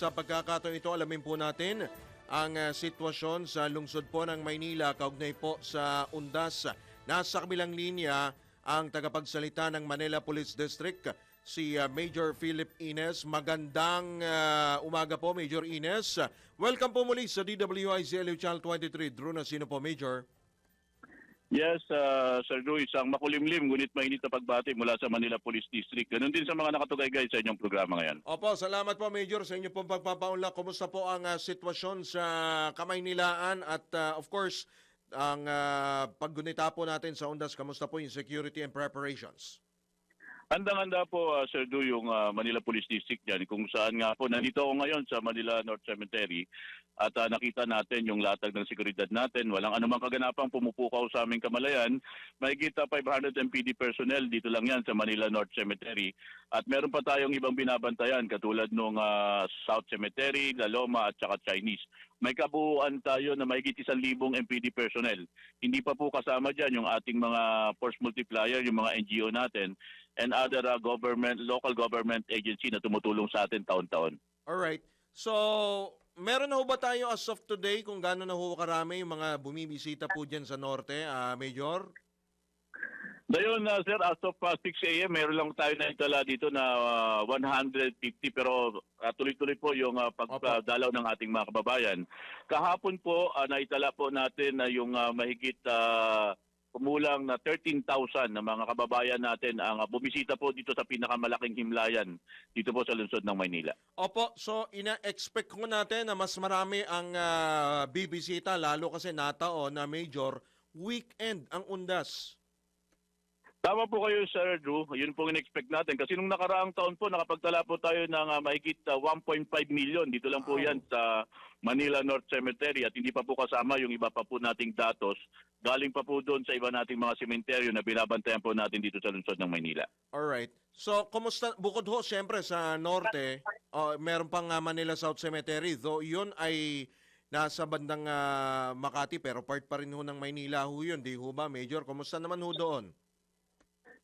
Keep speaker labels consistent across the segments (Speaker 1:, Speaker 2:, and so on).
Speaker 1: sa pagkakataon ito, alamin po natin ang ah, sitwasyon sa lungsod po ng Maynila kaugnay po sa Undas. Nasa kabilang linya ang tagapagsalita ng Manila Police District, si ah, Major Philip Ines. Magandang ah, umaga po, Major Ines. Welcome po muli sa DWICLU Channel 23. Drew na sino po, Major?
Speaker 2: Yes, uh, Sir Drew, isang makulimlim ngunit mainit na pagbati mula sa Manila Police District. Ganon din sa mga nakatugaygay sa inyong programa ngayon.
Speaker 1: Opo, salamat po Major sa inyo pong pagpapaunlak. Kumusta po ang ah, sitwasyon sa Kamaynilaan at ah, of course ang uh, paggunita po natin sa Undas, kamusta po yung security and preparations?
Speaker 2: Handang-handa po, uh, Sir Drew, yung uh, Manila Police District dyan, kung saan nga po, nandito ako ngayon sa Manila North Cemetery at uh, nakita natin yung latag ng seguridad natin. Walang anumang kaganapang pumupukaw sa aming kamalayan. Mahigit uh, 500 MPD personnel dito lang yan sa Manila North Cemetery. At meron pa tayong ibang binabantayan katulad nung uh, South Cemetery, La Loma at saka Chinese. May kabuuan tayo na mahigit isang libong MPD personnel. Hindi pa po kasama dyan yung ating mga force multiplier, yung mga NGO natin and other uh, government, local government agency na tumutulong sa atin taon-taon.
Speaker 1: Alright, so meron na ho ba tayo as of today kung gaano na ho karami yung mga bumibisita po dyan sa Norte, ah, Major?
Speaker 2: Dayon, uh, sir, as of uh, 6 a.m., meron lang tayo na itala dito na uh, 150 pero uh, tuloy-tuloy po yung uh, pagdalaw ng ating mga kababayan. Kahapon po, uh, naitala po natin na yung uh, mahigit uh, kumulang na 13,000 na mga kababayan natin ang uh, bumisita po dito sa pinakamalaking himlayan dito po sa lungsod ng Maynila.
Speaker 1: Opo, so ina-expect ko natin na mas marami ang ah, bibisita lalo kasi nataon na Major weekend ang Undas.
Speaker 2: Tama po kayo, Sir Drew. Yun po in-expect natin. Kasi nung nakaraang taon po, nakapagtala po tayo ng uh, mahigit uh, 1.5 million. Dito lang po
Speaker 1: Wow.
Speaker 2: yan sa Manila North Cemetery at hindi pa po kasama yung iba pa po nating datos. Galing pa po doon sa iba nating mga sementeryo na binabantayan po natin dito sa lungsod ng Maynila.
Speaker 1: Alright. So, kumusta, bukod ho, siyempre sa norte, oh, meron pang ah, Manila South Cemetery, though yun ay nasa bandang ah, Makati, pero part pa rin ho ng Maynila ho yun, di ho ba, Major? Kumusta naman ho doon?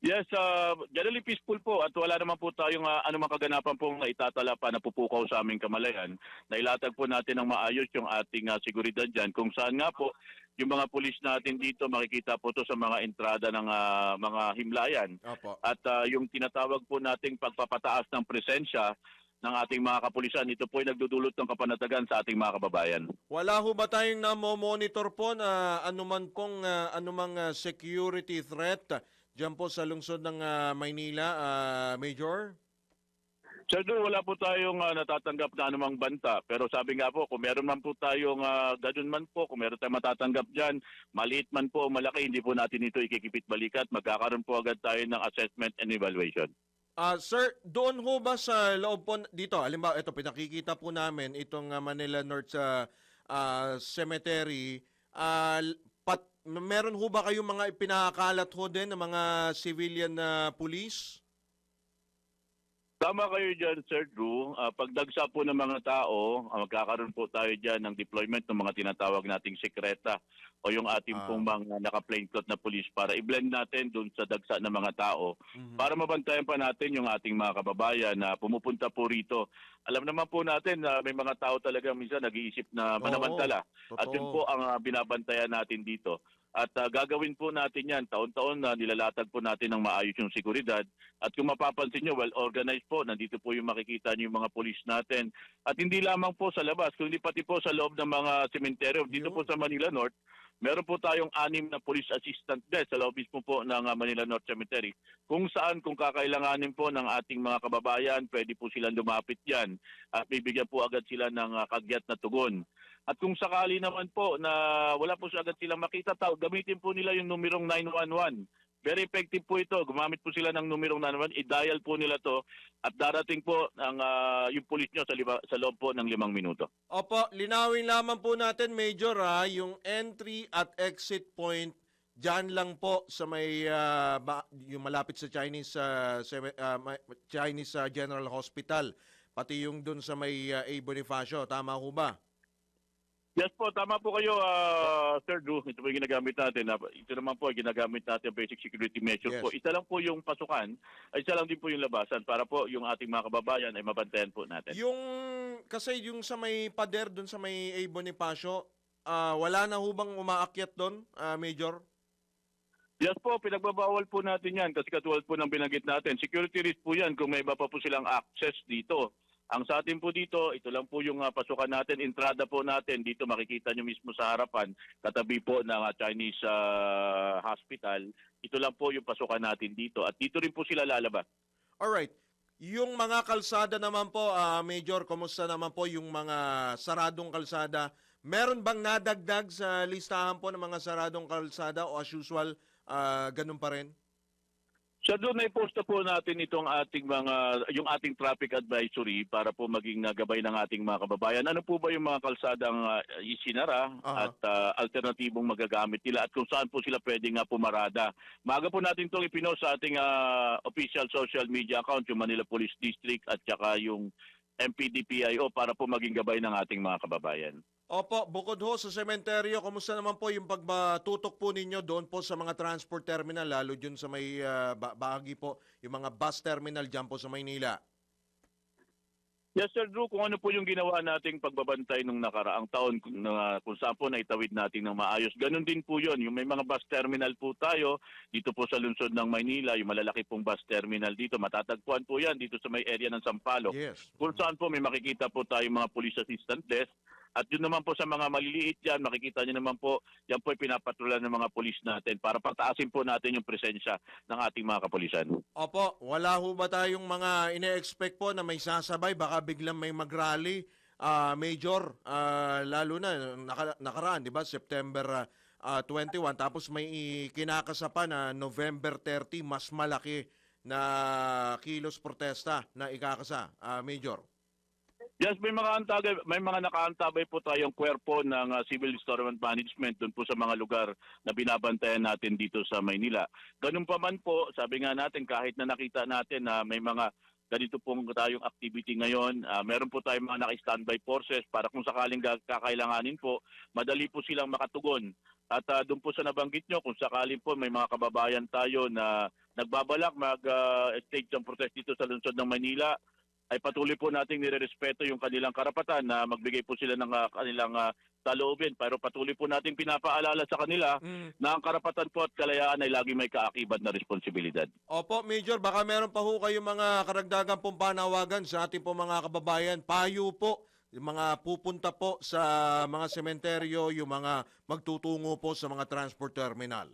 Speaker 2: Yes, uh, generally peaceful po at wala naman po tayong uh, anumang kaganapan pong itatala pa na pupukaw sa aming kamalayan. Nailatag po natin ng maayos yung ating uh, seguridad dyan kung saan nga po yung mga pulis natin dito makikita po to sa mga entrada ng ah, mga himlayan.
Speaker 1: Opo.
Speaker 2: At ah, yung tinatawag po nating pagpapataas ng presensya ng ating mga kapulisan, ito po ay nagdudulot ng kapanatagan sa ating mga kababayan.
Speaker 1: Wala ho ba tayong namo-monitor po na anuman pong ah, anumang security threat diyan po sa lungsod ng ah, Maynila, ah, Major?
Speaker 2: Sir Drew, wala po tayong ah, natatanggap na anumang banta. Pero sabi nga po, kung meron man po tayong uh, ganun man po, kung meron tayong matatanggap dyan, maliit man po o malaki, hindi po natin ito ikikipit balikat. Magkakaroon po agad tayo ng assessment and evaluation.
Speaker 1: Ah, sir, doon ho ba sa loob po dito, halimbawa ito pinakikita po namin itong ah, Manila North sa ah, Cemetery, pat, meron ho ba kayong mga ipinakalat ho din ng mga civilian na police?
Speaker 2: Tama kayo dyan, Sir Drew. Ah, pagdagsa po ng mga tao, ah, magkakaroon po tayo dyan ng deployment ng mga tinatawag nating sekreta o yung ating
Speaker 1: Ah.
Speaker 2: pong mga naka-plainclothes na police para i-blend natin doon sa dagsa ng mga tao
Speaker 1: Mhm.
Speaker 2: para mabantayan pa natin yung ating mga kababayan na pumupunta po rito. Alam naman po natin na may mga tao talaga minsan nag-iisip na manamantala. At yun po ang ah, binabantayan natin dito. At ah, gagawin po natin yan. Taon-taon na nilalatag po natin ng maayos yung seguridad. At kung mapapansin nyo, well organized po. Nandito po yung makikita nyo yung mga polis natin. At hindi lamang po sa labas, kundi pati po sa loob ng mga sementeryo. Dito po sa Manila North, meron po tayong anim na police assistant desk sa loob mismo po ng ah, Manila North Cemetery. Kung saan, kung kakailanganin po ng ating mga kababayan, pwede po silang lumapit yan. At bibigyan po agad sila ng ah, kagyat na tugon. At kung sakali naman po na wala po siya agad silang makita tao, gamitin po nila yung numerong 911. Very effective po ito. Gumamit po sila ng numerong 911. I-dial po nila to at darating po ang ah, yung pulis nyo sa, liba, sa loob po ng limang minuto.
Speaker 1: Opo, linawin lamang po natin, Major, ha, yung entry at exit point Diyan lang po sa may ba- yung malapit sa Chinese ah, ma- Chinese ah, General Hospital pati yung dun sa may ah, A Bonifacio tama ho ba?
Speaker 2: Yes po, tama po kayo, ah, Sir Drew. Ito po yung ginagamit natin. Ah, Ito naman po, ginagamit natin basic security measures
Speaker 1: Yes.
Speaker 2: po. Isa lang po yung pasukan, ay isa lang din po yung labasan para po yung ating mga kababayan ay mabantayan po natin.
Speaker 1: Yung, kasi yung sa may pader doon sa may A. Bonifacio, ah, wala na hubang umaakyat doon, ah, Major?
Speaker 2: Yes po, pinagbabawal po natin yan kasi katulad po ng binanggit natin. Security risk po yan kung may iba pa po silang access dito. Ang sa atin po dito, ito lang po yung ah, pasukan natin, entrada po natin. Dito makikita nyo mismo sa harapan, katabi po ng ah, Chinese ah, hospital. Ito lang po yung pasukan natin dito. At dito rin po sila lalabas.
Speaker 1: Alright. Yung mga kalsada naman po, ah, Major, kumusta naman po yung mga saradong kalsada? Meron bang nadagdag sa listahan po ng mga saradong kalsada o as usual, ah, ganun pa rin?
Speaker 2: Sa doon ay posta po natin itong ating mga yung ating traffic advisory para po maging uh, gabay ng ating mga kababayan. Ano po ba yung mga kalsadang uh, isinara
Speaker 1: Aha.
Speaker 2: at uh, alternatibong magagamit nila at kung saan po sila pwedeng nga pumarada. Maaga po natin itong ipinost sa ating uh, official social media account yung Manila Police District at saka yung MPDPIO para po maging gabay ng ating mga kababayan.
Speaker 1: Opo, bukod ho sa sementeryo, kumusta naman po yung pagtutok po ninyo doon po sa mga transport terminal, lalo dyan sa may ba- bahagi po, yung mga bus terminal dyan po sa Maynila?
Speaker 2: Yes, Sir Drew, kung ano po yung ginawa nating pagbabantay nung nakaraang taon kung, na, kung saan po naitawid natin ng maayos. Ganon din po yun. Yung may mga bus terminal po tayo dito po sa lungsod ng Maynila, yung malalaki pong bus terminal dito. Matatagpuan po yan dito sa may area ng Sampaloc.
Speaker 1: Yes.
Speaker 2: Kung saan po may makikita po tayo mga police assistant desk. At yun naman po sa mga maliliit yan, makikita nyo naman po, yan po ay pinapatulan ng mga polis natin para pataasin po natin yung presensya ng ating mga kapulisan.
Speaker 1: Opo, wala ho ba tayong mga ine-expect po na may sasabay, baka biglang may mag-rally, ah, Major, ah, lalo na naka, nakaraan, di ba, September ah, 21, tapos may kinakasapa na November 30, mas malaki na kilos protesta na ikakasa, ah, Major.
Speaker 2: Yes, may mga antabay, may mga nakaantabay po tayong kwerpo ng uh, Civil Stormont Management doon po sa mga lugar na binabantayan natin dito sa Maynila. Ganun pa man po, sabi nga natin kahit na nakita natin na may mga ganito pong tayong activity ngayon, ah, meron po tayong mga naka-standby forces para kung sakaling kakailanganin po, madali po silang makatugon. At ah, doon po sa nabanggit nyo, kung sakaling po may mga kababayan tayo na nagbabalak mag-stage ng protest dito sa lungsod ng Maynila, ay patuloy po nating nirerespeto yung kanilang karapatan na magbigay po sila ng ah, kanilang uh, saloobin. Pero patuloy po nating pinapaalala sa kanila na ang karapatan po at kalayaan ay lagi may kaakibat na responsibilidad.
Speaker 1: Opo, Major, baka meron pa ho kayong mga karagdagan pong panawagan sa ating po mga kababayan. Payo po, yung mga pupunta po sa mga sementeryo, yung mga magtutungo po sa mga transport terminal.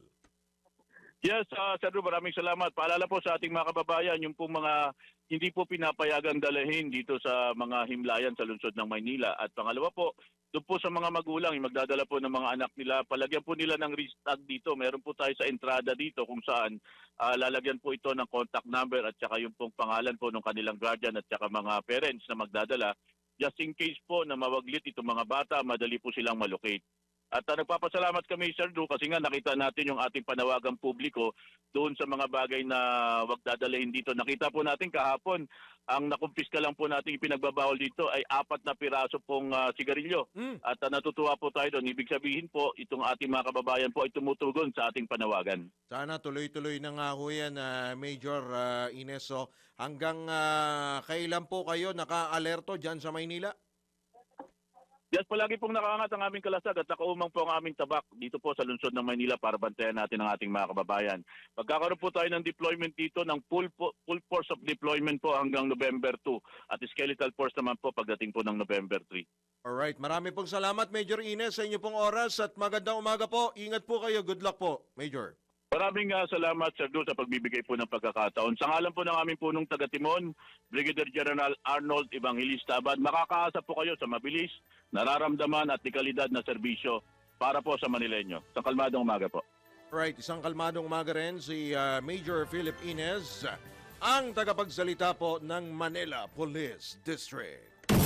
Speaker 2: Yes, uh, Sir Drew, maraming salamat. Paalala po sa ating mga kababayan, yung pong mga hindi po pinapayagang dalahin dito sa mga himlayan sa lungsod ng Maynila. At pangalawa po, doon po sa mga magulang, yung magdadala po ng mga anak nila, palagyan po nila ng wrist tag dito. Meron po tayo sa entrada dito kung saan ah, lalagyan po ito ng contact number at saka yung pong pangalan po ng kanilang guardian at saka mga parents na magdadala. Just in case po na mawaglit itong mga bata, madali po silang malocate. At uh, nagpapasalamat kami, Sir Drew, kasi nga nakita natin yung ating panawagang publiko doon sa mga bagay na wag dadalhin dito. Nakita po natin kahapon, ang nakumpiska lang po natin ipinagbabawal dito ay apat na piraso pong ah, sigarilyo.
Speaker 1: Mm.
Speaker 2: At ah, natutuwa po tayo doon. Ibig sabihin po, itong ating mga kababayan po ay tumutugon sa ating panawagan.
Speaker 1: Sana tuloy-tuloy na nga ho yan, ah, Major ah, Ines. So, hanggang ah, kailan po kayo naka-alerto dyan sa Maynila?
Speaker 2: Yes, palagi pong nakaangat ang aming kalasag at nakaumang po ang aming tabak dito po sa lungsod ng Maynila para bantayan natin ang ating mga kababayan. Pagkakaroon po tayo ng deployment dito ng full, po- full force of deployment po hanggang November 2 at skeletal force naman po pagdating po ng November 3.
Speaker 1: Alright, marami pong salamat, Major Ines, sa inyo pong oras at magandang umaga po. Ingat po kayo. Good luck po, Major.
Speaker 2: Maraming ah, salamat Sir Do sa pagbibigay po ng pagkakataon. Sa ngalan po ng aming punong taga-Timon, Brigadier General Arnold Evangelista Abad, makakaasa po kayo sa mabilis, nararamdaman at dekalidad na serbisyo para po sa Manileño. Sa kalmadong umaga po.
Speaker 1: Right, isang kalmadong umaga rin si ah, Major Philip Ines, ang tagapagsalita po ng Manila Police District.